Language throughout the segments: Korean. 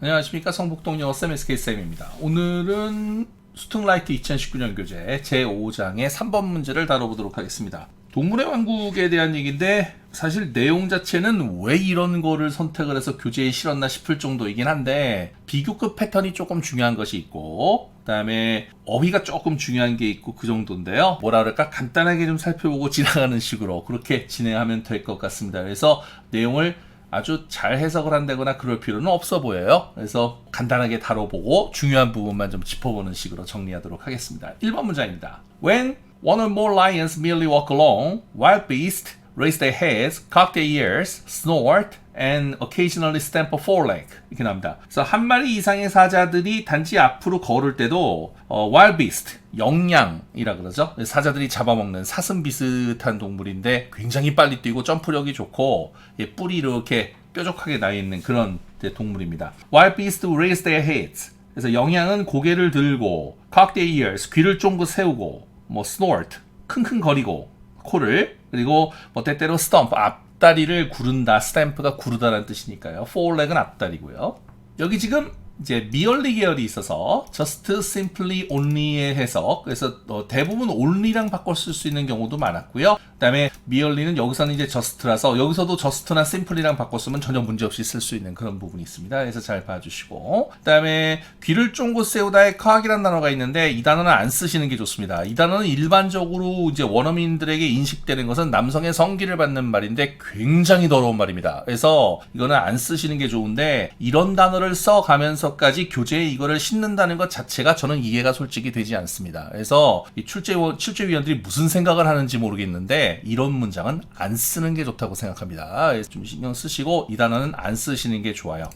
안녕하십니까 성북동 영어 쌤 SK쌤입니다. 오늘은 수특라이트 2019년 교재 제5장의 3번 문제를 다뤄보도록 하겠습니다. 동물의 왕국에 대한 얘기인데 사실 내용 자체는 왜 이런 거를 선택을 해서 교재에 실었나 싶을 정도이긴 한데 비교급 패턴이 조금 중요한 것이 있고 그다음에 어휘가 조금 중요한 게 있고 그 정도인데요. 뭐라 그럴까 간단하게 좀 살펴보고 지나가는 식으로 그렇게 진행하면 될 것 같습니다. 그래서 내용을 아주 잘 해석을 한다거나 그럴 필요는 없어 보여요. 그래서 간단하게 다뤄보고 중요한 부분만 좀 짚어보는 식으로 정리하도록 하겠습니다. 1번 문장입니다. When one or more lions merely walk along, wild beasts raise their heads, cock their ears, snort, and occasionally stamp a foreleg. 이렇게 나옵니다. 그래서 한 마리 이상의 사자들이 단지 앞으로 걸을 때도 어, wild beast, 영양이라 그러죠. 사자들이 잡아먹는 사슴 비슷한 동물인데 굉장히 빨리 뛰고 점프력이 좋고 예, 뿔이 이렇게 뾰족하게 나 있는 그런 네, 동물입니다. Wild beasts raise their heads. 그래서 영양은 고개를 들고 cock their ears, 귀를 쫑긋 세우고 뭐 snort, 킁킁거리고 코를 그리고 뭐 때때로 stomp, 앞 다리를 구른다. 스탬프가 구르다라는 뜻이니까요. foreleg은 앞다리고요. 여기 지금 이제 미얼리 계열이 있어서 just simply only의 해석 그래서 어, 대부분 only랑 바꿔 쓸 수 있는 경우도 많았고요. 그다음에 미얼리는 여기서는 이제 just라서 여기서도 just나 simply랑 바꿔 쓰면 전혀 문제 없이 쓸 수 있는 그런 부분이 있습니다. 그래서 잘 봐주시고. 그다음에 귀를 쫑긋 세우다의 cock이라는 단어가 있는데 이 단어는 안 쓰시는 게 좋습니다. 이 단어는 일반적으로 이제 원어민들에게 인식되는 것은 남성의 성기를 받는 말인데 굉장히 더러운 말입니다. 그래서 이거는 안 쓰시는 게 좋은데 이런 단어를 써가면서 까지 교재에 이거를 싣는다는 것 자체가 저는 이해가 솔직히 되지 않습니다. 그래서 이 출제원, 출제위원들이 무슨 생각을 하는지 모르겠는데 이런 문장은 안 쓰는 게 좋다고 생각합니다. 좀 신경 쓰시고 이 단어는 안 쓰시는 게 좋아요.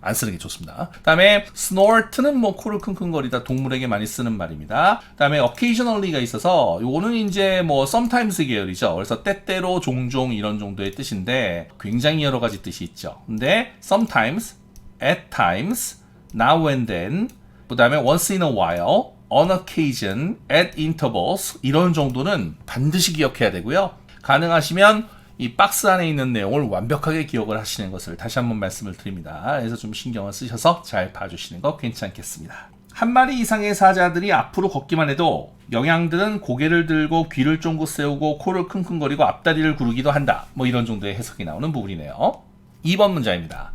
안 쓰는 게 좋습니다. 다음에 snort는 뭐 코를 킁킁거리다 동물에게 많이 쓰는 말입니다. 다음에 occasionally가 있어서 요거는 이제 뭐 sometimes 계열이죠. 그래서 때때로 종종 이런 정도의 뜻인데 굉장히 여러 가지 뜻이 있죠. 근데 sometimes, at times, now and then, 그 다음에 once in a while, on occasion, at intervals 이런 정도는 반드시 기억해야 되고요. 가능하시면 이 박스 안에 있는 내용을 완벽하게 기억을 하시는 것을 다시 한번 말씀을 드립니다. 그래서 좀 신경을 쓰셔서 잘 봐주시는 거 괜찮겠습니다. 한 마리 이상의 사자들이 앞으로 걷기만 해도 영양들은 고개를 들고 귀를 쫑긋 세우고 코를 킁킁거리고 앞다리를 구르기도 한다. 뭐 이런 정도의 해석이 나오는 부분이네요. 2번 문장입니다.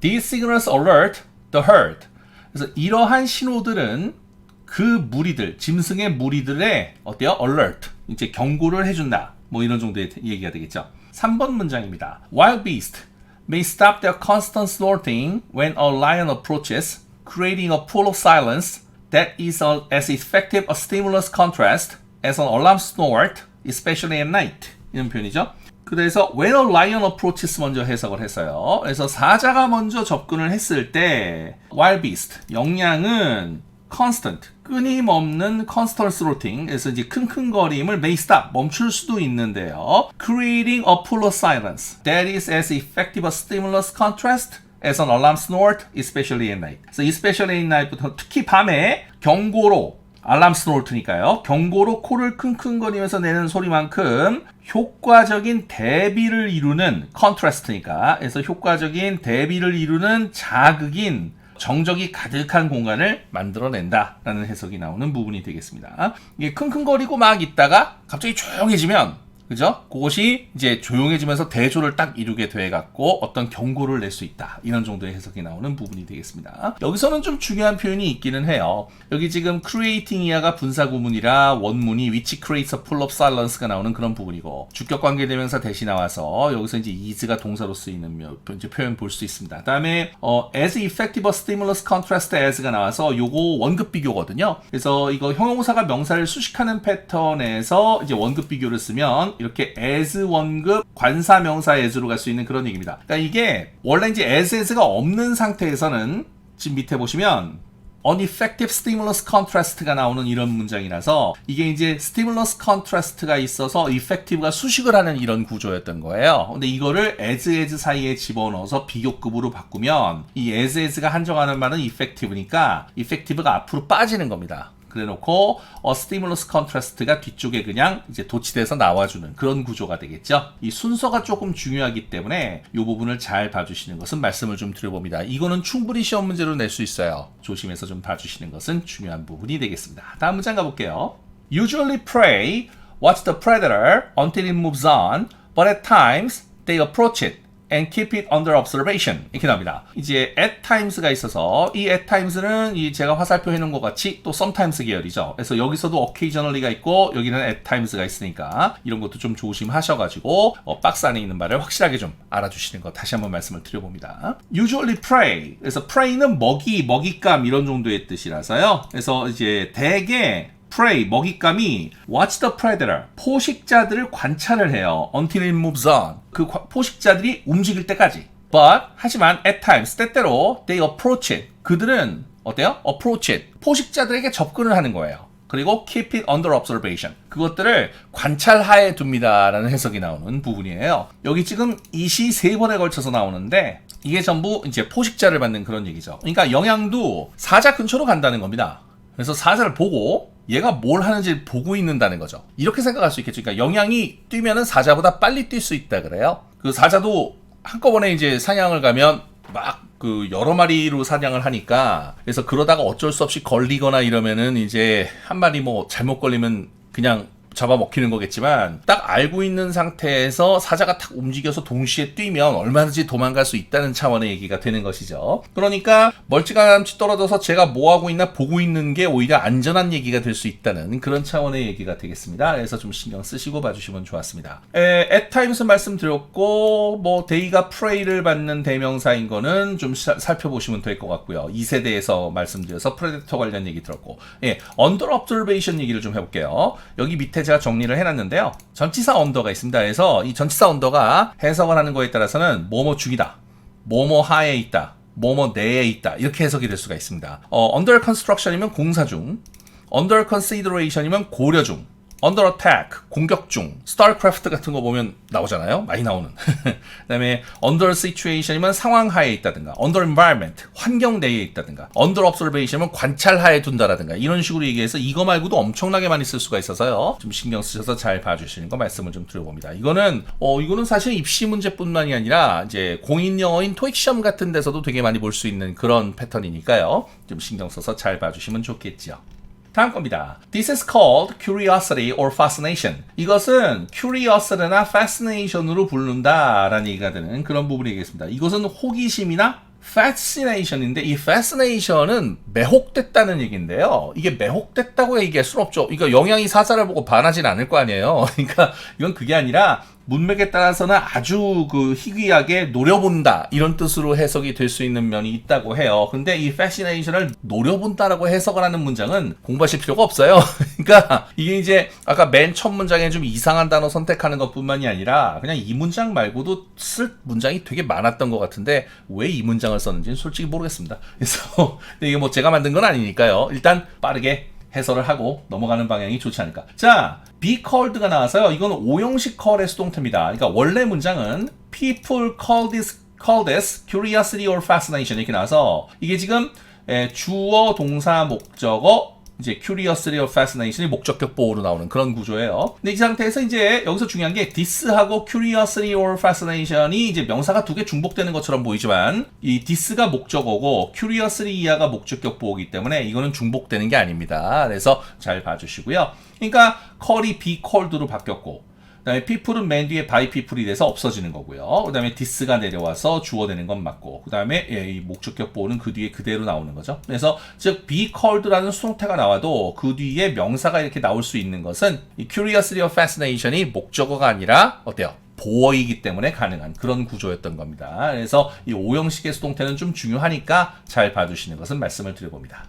These signals alert the herd. 그래서 이러한 신호들은 그 무리들, 짐승의 무리들의 어때요? alert. 이제 경고를 해준다. 뭐 이런 정도의 얘기가 되겠죠. 3번 문장입니다. Wild beast may stop their constant snorting when a lion approaches, creating a pool of silence that is as effective a stimulus contrast as an alarm snort, especially at night. 이런 표현이죠. 그래서 when a lion approaches 먼저 해석을 했어요. 그래서 사자가 먼저 접근을 했을 때 wild beast 영양은 constant 끊임없는 constant throating 그래서 이제 킁킁거림을 may stop 멈출 수도 있는데요. creating a pool of silence that is as effective a stimulus contrast as an alarm snort, especially at night. 그래서 especially at night부터 특히 밤에 경고로 알람 스노트니까요. 경고로 코를 킁킁거리면서 내는 소리만큼 효과적인 대비를 이루는 컨트라스트니까 그래서 효과적인 대비를 이루는 자극인 정적이 가득한 공간을 만들어낸다라는 해석이 나오는 부분이 되겠습니다. 이게 킁킁거리고 막 있다가 갑자기 조용해지면 그죠? 그것이 이제 조용해지면서 대조를 딱 이루게 돼 갖고 어떤 경고를 낼 수 있다. 이런 정도의 해석이 나오는 부분이 되겠습니다. 여기서는 좀 중요한 표현이 있기는 해요. 여기 지금 creating 이하가 분사 구문이라 원문이 which creates a pool of silence가 나오는 그런 부분이고 주격 관계 대명사 대시 나와서 여기서 이제 is가 동사로 쓰이는 표현 볼 수 있습니다. 그다음에 어, as effective a stimulus contrast as가 나와서 요거 원급 비교거든요. 그래서 이거 형용사가 명사를 수식하는 패턴에서 이제 원급 비교를 쓰면 이렇게 as 원급 관사 명사 as로 갈 수 있는 그런 얘기입니다. 그러니까 이게 원래 이제 as as가 없는 상태에서는 지금 밑에 보시면 uneffective stimulus contrast가 나오는 이런 문장이라서 이게 이제 stimulus contrast가 있어서 effective가 수식을 하는 이런 구조였던 거예요. 근데 이거를 as as 사이에 집어넣어서 비교급으로 바꾸면 이 as as가 한정하는 말은 effective니까 effective가 앞으로 빠지는 겁니다. 그래놓고 어, 스티뮬러스 컨트라스트가 뒤쪽에 그냥 이제 도치돼서 나와주는 그런 구조가 되겠죠. 이 순서가 조금 중요하기 때문에 이 부분을 잘 봐주시는 것은 말씀을 좀 드려봅니다. 이거는 충분히 시험 문제로 낼 수 있어요. 조심해서 좀 봐주시는 것은 중요한 부분이 되겠습니다. 다음 문장 가볼게요. Usually prey watch the predator until it moves on, but at times they approach it. And keep it under observation 이렇게 나옵니다. 이제 at times가 있어서 이 at times는 이 제가 화살표 해놓은 것 같이 또 sometimes 계열이죠. 그래서 여기서도 occasionally가 있고 여기는 at times가 있으니까 이런 것도 좀 조심하셔가지고 어, 박스 안에 있는 말을 확실하게 좀 알아주시는 거 다시 한번 말씀을 드려봅니다. Usually prey 그래서 prey는 먹이, 먹잇감 이런 정도의 뜻이라서요. 그래서 이제 대개 prey 먹잇감이 watch the predator 포식자들을 관찰을 해요. until it moves on. 그 과- 포식자들이 움직일 때까지. but 하지만 at times 때때로 they approach it. 그들은 어때요? approach it. 포식자들에게 접근을 하는 거예요. 그리고 keep it under observation. 그것들을 관찰하에 둡니다라는 해석이 나오는 부분이에요. 여기 지금 이시 세 번에 걸쳐서 나오는데 이게 전부 이제 포식자를 받는 그런 얘기죠. 그러니까 영양도 사자 근처로 간다는 겁니다. 그래서 사자를 보고 얘가 뭘 하는지 보고 있는다는 거죠. 이렇게 생각할 수 있겠죠. 그러니까 영양이 뛰면은 사자보다 빨리 뛸 수 있다 그래요. 그 사자도 한꺼번에 이제 사냥을 가면 막 그 여러 마리로 사냥을 하니까 그래서 그러다가 어쩔 수 없이 걸리거나 이러면은 이제 한 마리 뭐 잘못 걸리면 그냥 잡아먹히는 거겠지만 딱 알고 있는 상태에서 사자가 탁 움직여서 동시에 뛰면 얼마든지 도망갈 수 있다는 차원의 얘기가 되는 것이죠. 그러니까 멀찌감치 떨어져서 제가 뭐 하고 있나 보고 있는 게 오히려 안전한 얘기가 될 수 있다는 그런 차원의 얘기가 되겠습니다. 그래서 좀 신경 쓰시고 봐주시면 좋았습니다. times 말씀드렸고 뭐 데이가 프레이를 받는 대명사인 거는 좀 사- 살펴보시면 될 것 같고요. 2세대에서 말씀드려서 프레데터 관련 얘기 들었고 예, 언더 observation 얘기를 좀 해볼게요. 여기 밑에 제가 정리를 해놨는데요. 전치사 언더가 있습니다. 그래서 이 전치사 언더가 해석을 하는 거에 따라서는 뭐뭐 중이다, 뭐뭐 하에 있다, 뭐뭐 내에 있다 이렇게 해석이 될 수가 있습니다. 어, under construction이면 공사 중, under consideration이면 고려 중, under attack 공격 중, starcraft 같은 거 보면 나오잖아요. 많이 나오는. 그다음에 under situation이면 상황 하에 있다든가, under environment 환경 내에 있다든가, under observation이면 관찰 하에 둔다라든가 이런 식으로 얘기해서 이거 말고도 엄청나게 많이 쓸 수가 있어서요. 좀 신경 쓰셔서 잘 봐주시는 거 말씀을 좀 드려봅니다. 이거는 어 이거는 사실 입시 문제뿐만이 아니라 이제 공인 영어인 토익 시험 같은 데서도 되게 많이 볼 수 있는 그런 패턴이니까요. 좀 신경 써서 잘 봐주시면 좋겠죠. 다음 겁니다. This is called curiosity or fascination. 이것은 curiously나 fascination으로 부른다라는 얘기가 되는 그런 부분이겠습니다. 이것은 호기심이나 fascination인데 이 fascination은 매혹됐다는 얘기인데요. 이게 매혹됐다고 얘기할 수는 없죠. 이거 영양이 사자를 보고 반하진 않을 거 아니에요. 그러니까 이건 그게 아니라 문맥에 따라서는 아주 그 희귀하게 노려본다 이런 뜻으로 해석이 될 수 있는 면이 있다고 해요. 근데 이 fascination을 노려본다라고 해석을 하는 문장은 공부하실 필요가 없어요. 그러니까 이게 이제 아까 맨 첫 문장에 좀 이상한 단어 선택하는 것뿐만이 아니라 그냥 이 문장 말고도 쓸 문장이 되게 많았던 것 같은데 왜 이 문장을 썼는지는 솔직히 모르겠습니다. 그래서 이게 뭐 제가 만든 건 아니니까요. 일단 빠르게 해설을 하고 넘어가는 방향이 좋지 않을까. 자, be called가 나와서요. 이건 오형식 call의 수동태입니다. 그러니까 원래 문장은 people call this call this curiosity or fascination 이렇게 나와서 이게 지금 에, 주어 동사 목적어 이제 curiosity or fascination이 목적격 보호로 나오는 그런 구조예요. 근데 이 상태에서 이제 여기서 중요한 게 this하고 curiosity or fascination이 이제 명사가 두 개 중복되는 것처럼 보이지만 이 this가 목적어고 curiosity 이하가 목적격 보호이기 때문에 이거는 중복되는 게 아닙니다. 그래서 잘 봐주시고요. 그러니까 call이 be called로 바뀌었고 그 다음에 people은 맨 뒤에 by people이 돼서 없어지는 거고요. 그 다음에 this가 내려와서 주어 되는 건 맞고, 그 다음에 예, 이 목적격 보호는 그 뒤에 그대로 나오는 거죠. 그래서 즉 be called라는 수동태가 나와도 그 뒤에 명사가 이렇게 나올 수 있는 것은 이 curiosity or fascination이 목적어가 아니라 어때요? 보어이기 때문에 가능한 그런 구조였던 겁니다. 그래서 이 오형식의 수동태는 좀 중요하니까 잘 봐주시는 것은 말씀을 드려봅니다.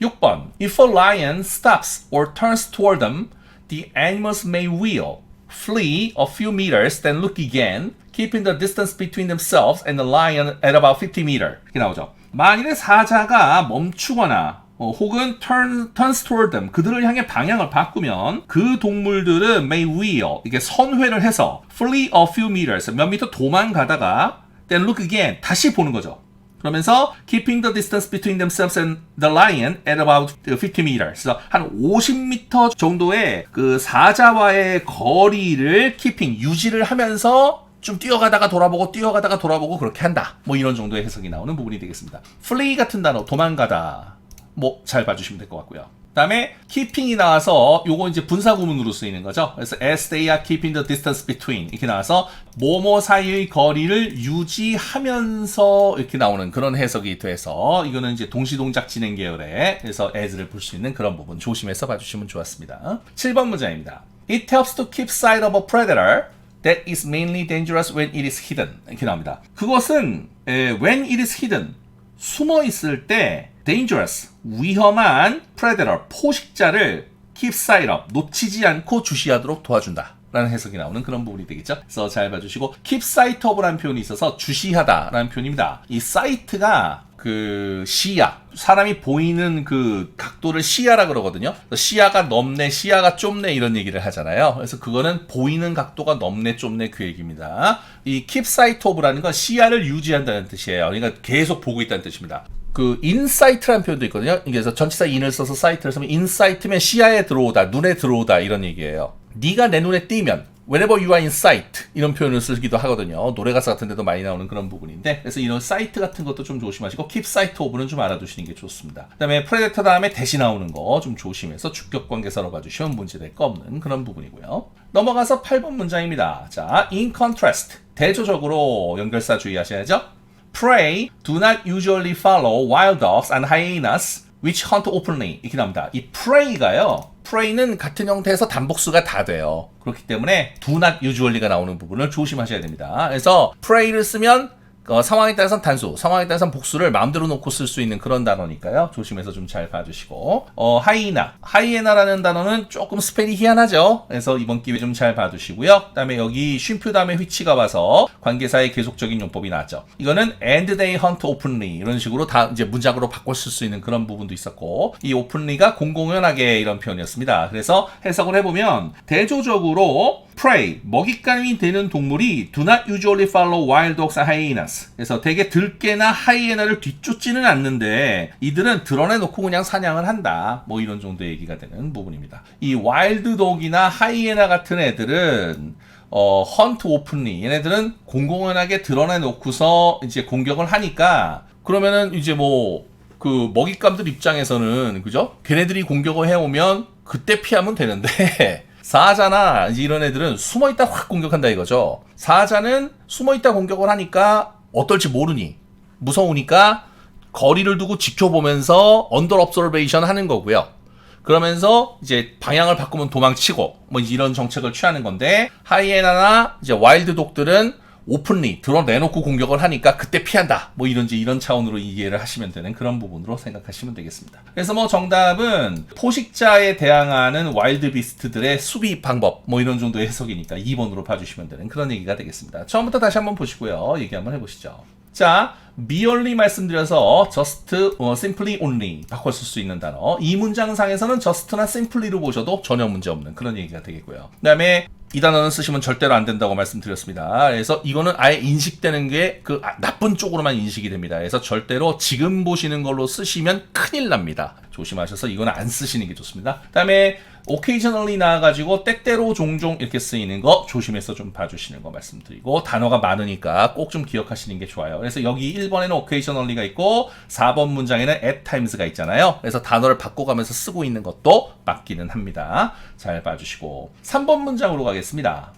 6번. If a lion stops or turns toward them, the animals may wheel, flee a few meters, then look again, keeping the distance between themselves and the lion at about 50 meter. 이렇게 나오죠. 만일에 사자가 멈추거나 어, 혹은 turn, turns toward them 그들을 향해 방향을 바꾸면 그 동물들은 may wheel 이게 선회를 해서 flee a few meters 몇 미터 도망가다가 then look again 다시 보는 거죠. 그러면서 keeping the distance between themselves and the lion at about 50 meters. 그래서 한 50m 정도의 그 사자와의 거리를 keeping 유지를 하면서 좀 뛰어가다가 돌아보고 뛰어가다가 돌아보고 그렇게 한다. 뭐 이런 정도의 해석이 나오는 부분이 되겠습니다. flee 같은 단어 도망가다. 뭐 잘 봐주시면 될 것 같고요. 그다음에 keeping이 나와서 요거 이제 분사 구문으로 쓰이는 거죠. 그래서 as they are keeping the distance between 이렇게 나와서 뭐뭐 사이의 거리를 유지하면서 이렇게 나오는 그런 해석이 돼서 이거는 이제 동시 동작 진행 계열의 그래서 as를 볼 수 있는 그런 부분 조심해서 봐주시면 좋았습니다. 7번 문장입니다. It helps to keep sight of a predator that is mainly dangerous when it is hidden 이렇게 나옵니다. 그것은 에, when it is hidden 숨어 있을 때 dangerous 위험한 predator 포식자를 keep sight of 놓치지 않고 주시하도록 도와준다. 라는 해석이 나오는 그런 부분이 되겠죠. 그래서 잘 봐주시고 keep sight of라는 표현이 있어서 주시하다라는 표현입니다. 이 sight가 그 시야 사람이 보이는 그 각도를 시야라 그러거든요. 시야가 넓네, 시야가 좁네 이런 얘기를 하잖아요. 그래서 그거는 보이는 각도가 넓네, 좁네 그 얘기입니다. 이 keep sight of라는 건 시야를 유지한다는 뜻이에요. 그러니까 계속 보고 있다는 뜻입니다. 그 인사이트라는 표현도 있거든요. 그래서 전치사 인을 써서 사이트를 쓰면 인사이트면 시야에 들어오다, 눈에 들어오다 이런 얘기예요. 네가 내 눈에 띄면 whenever you are in sight 이런 표현을 쓰기도 하거든요. 노래 가사 같은 데도 많이 나오는 그런 부분인데 그래서 이런 사이트 같은 것도 좀 조심하시고 keep sight of는 좀 알아두시는 게 좋습니다. 그다음에 predator 다음에 대시 나오는 거 좀 조심해서 주격 관계사로 봐주시면 문제될 거 없는 그런 부분이고요. 넘어가서 8번 문장입니다. 자, in contrast 대조적으로 연결사 주의하셔야죠. Prey do not usually follow wild dogs and hyenas which hunt openly 이렇게 나옵니다. 이 prey가요. prey는 같은 형태에서 단복수가 다 돼요. 그렇기 때문에 do not usually가 나오는 부분을 조심하셔야 됩니다. 그래서 prey를 쓰면 어, 상황에 따라서는 단수, 상황에 따라서는 복수를 마음대로 놓고 쓸 수 있는 그런 단어니까요. 조심해서 좀 잘 봐주시고. 어, 하이나. 하이에나라는 단어는 조금 스펠이 희한하죠. 그래서 이번 기회에 좀 잘 봐두시고요. 그 다음에 여기 쉼표 다음에 휘치가 와서 관계사의 계속적인 용법이 나왔죠. 이거는 and they hunt openly. 이런 식으로 다 이제 문장으로 바꿔 쓸 수 있는 그런 부분도 있었고, 이 openly가 공공연하게 이런 표현이었습니다. 그래서 해석을 해보면, 대조적으로 prey, 먹잇감이 되는 동물이 do not usually follow wild dogs and hyenas. 그래서 대개 들개나 하이에나를 뒤쫓지는 않는데 이들은 드러내놓고 그냥 사냥을 한다. 뭐 이런 정도의 얘기가 되는 부분입니다. 이 와일드 독이나 하이에나 같은 애들은 어, 헌트 오픈리 얘네들은 공공연하게 드러내놓고서 이제 공격을 하니까 그러면은 이제 뭐 그 먹잇감들 입장에서는 그죠? 걔네들이 공격을 해오면 그때 피하면 되는데 사자나 이런 애들은 숨어 있다 확 공격한다 이거죠. 사자는 숨어 있다 공격을 하니까 어떨지 모르니 무서우니까 거리를 두고 지켜보면서 언더 업서베이션 하는 거고요. 그러면서 이제 방향을 바꾸면 도망치고 뭐 이런 정책을 취하는 건데 하이에나나 이제 와일드 독들은 오픈리 드러내놓고 공격을 하니까 그때 피한다. 뭐 이런지 이런 차원으로 이해를 하시면 되는 그런 부분으로 생각하시면 되겠습니다. 그래서 뭐 정답은 포식자에 대항하는 와일드 비스트들의 수비 방법 뭐 이런 정도의 해석이니까 2번으로 봐주시면 되는 그런 얘기가 되겠습니다. 처음부터 다시 한번 보시고요. 얘기 한번 해보시죠. 자, merely 말씀드려서 just, 어, simply, only 바꿔 쓸 수 있는 단어. 이 문장상에서는 just나 simply로 보셔도 전혀 문제 없는 그런 얘기가 되겠고요. 그 다음에 이 단어는 쓰시면 절대로 안 된다고 말씀드렸습니다. 그래서 이거는 아예 인식되는 게 그 나쁜 쪽으로만 인식이 됩니다. 그래서 절대로 지금 보시는 걸로 쓰시면 큰일 납니다. 조심하셔서 이거는 안 쓰시는 게 좋습니다. 그 다음에 occasionally 나와가지고 때때로 종종 이렇게 쓰이는 거 조심해서 좀 봐주시는 거 말씀드리고 단어가 많으니까 꼭 좀 기억하시는 게 좋아요. 그래서 여기 1번에는 occasionally가 있고 4번 문장에는 at times가 있잖아요. 그래서 단어를 바꿔가면서 쓰고 있는 것도 맞기는 합니다. 잘 봐주시고 3번 문장으로 가겠습니다.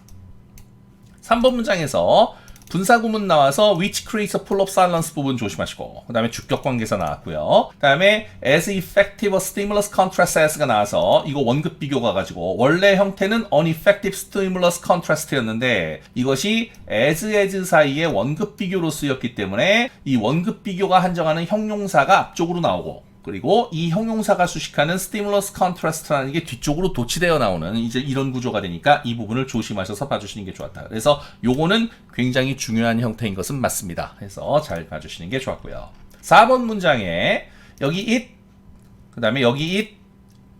3번 문장에서 분사 구문 나와서 which creates a of silence 부분 조심하시고 그 다음에 주격 관계사 나왔고요. 그 다음에 as effective a stimulus contrast as가 나와서 이거 원급 비교가 가지고 원래 형태는 uneffective stimulus contrast였는데 이것이 as as 사이에 원급 비교로 쓰였기 때문에 이 원급 비교가 한정하는 형용사가 앞쪽으로 나오고 그리고 이 형용사가 수식하는 stimulus contrast라는 게 뒤쪽으로 도치되어 나오는 이제 이런 구조가 되니까 이 부분을 조심하셔서 봐주시는 게 좋았다. 그래서 요거는 굉장히 중요한 형태인 것은 맞습니다. 그래서 잘 봐주시는 게 좋았고요. 4번 문장에 여기 it, 그 다음에 여기 it,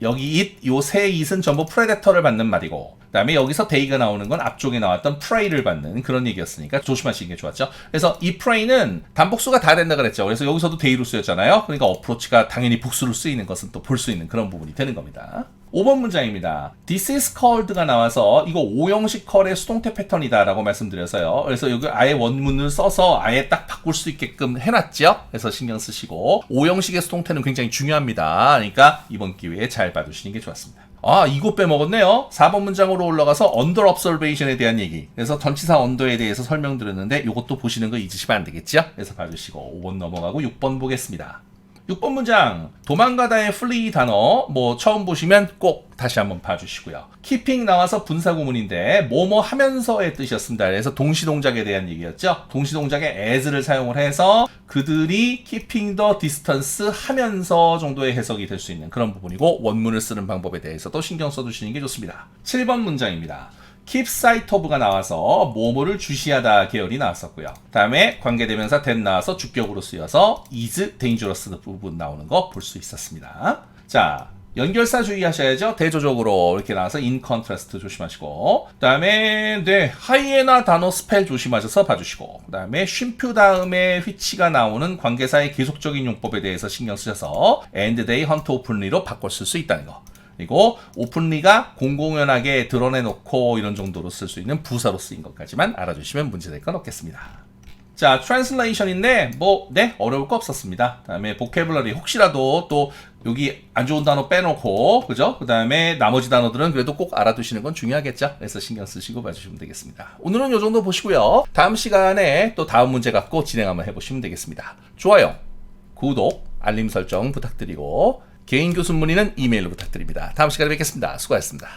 여기 it, 요세 it은 전부 프레데터를 받는 말이고 그 다음에 여기서 day가 나오는 건 앞쪽에 나왔던 pray를 받는 그런 얘기였으니까 조심하시는 게 좋았죠. 그래서 이 pray는 단복수가 다 된다 그랬죠. 그래서 여기서도 day로 쓰였잖아요. 그러니까 어프로치가 당연히 복수로 쓰이는 것은 또 볼 수 있는 그런 부분이 되는 겁니다. 5번 문장입니다. This is called가 나와서 이거 오형식 컬의 수동태 패턴이다 라고 말씀드려서요. 그래서 여기 아예 원문을 써서 아예 딱 바꿀 수 있게끔 해놨죠. 그래서 신경 쓰시고 오형식의 수동태는 굉장히 중요합니다. 그러니까 이번 기회에 잘 봐두시는 게 좋았습니다. 아, 이거 빼먹었네요. 4번 문장으로 올라가서 under observation에 대한 얘기. 그래서 전치사 언더에 대해서 설명드렸는데 이것도 보시는 거 잊으시면 안 되겠죠? 그래서 봐주시고 5번 넘어가고 6번 보겠습니다. 6번 문장 도망가다의 flee 단어 뭐 처음 보시면 꼭 다시 한번 봐주시고요. keeping 나와서 분사 구문인데 뭐뭐 하면서의 뜻이었습니다. 그래서 동시동작에 대한 얘기였죠. 동시동작에 as를 사용을 해서 그들이 keeping the distance 하면서 정도의 해석이 될 수 있는 그런 부분이고 원문을 쓰는 방법에 대해서도 신경 써두시는 게 좋습니다. 7번 문장입니다. Of가 나와서 뭐뭐를 주시하다 계열이 나왔었고요. 다음에 관계대명사 that 나와서 주격으로 쓰여서 is dangerous 부분 나오는 거 볼 수 있었습니다. 자, 연결사 주의하셔야죠. 대조적으로 이렇게 나와서 in contrast 조심하시고 그다음에 네 하이에나 단어 스펠 조심하셔서 봐주시고 그다음에 쉼표 다음에 which가 나오는 관계사의 계속적인 용법에 대해서 신경 쓰셔서 they hunt openly로 바꿔 쓸 수 있다는 거. 그리고 오픈리가 공공연하게 드러내놓고 이런 정도로 쓸 수 있는 부사로 쓰인 것까지만 알아주시면 문제될 건 없겠습니다. 자, 트랜슬레이션인데 뭐 네, 어려울 거 없었습니다. 그다음에 보케블러리 혹시라도 또 여기 안 좋은 단어 빼놓고 그죠? 그다음에 나머지 단어들은 그래도 꼭 알아두시는 건 중요하겠죠. 그래서 신경 쓰시고 봐주시면 되겠습니다. 오늘은 이 정도 보시고요. 다음 시간에 또 다음 문제 갖고 진행 한번 해보시면 되겠습니다. 좋아요, 구독, 알림 설정 부탁드리고 개인 교습 문의는 이메일로 부탁드립니다. 다음 시간에 뵙겠습니다. 수고하셨습니다.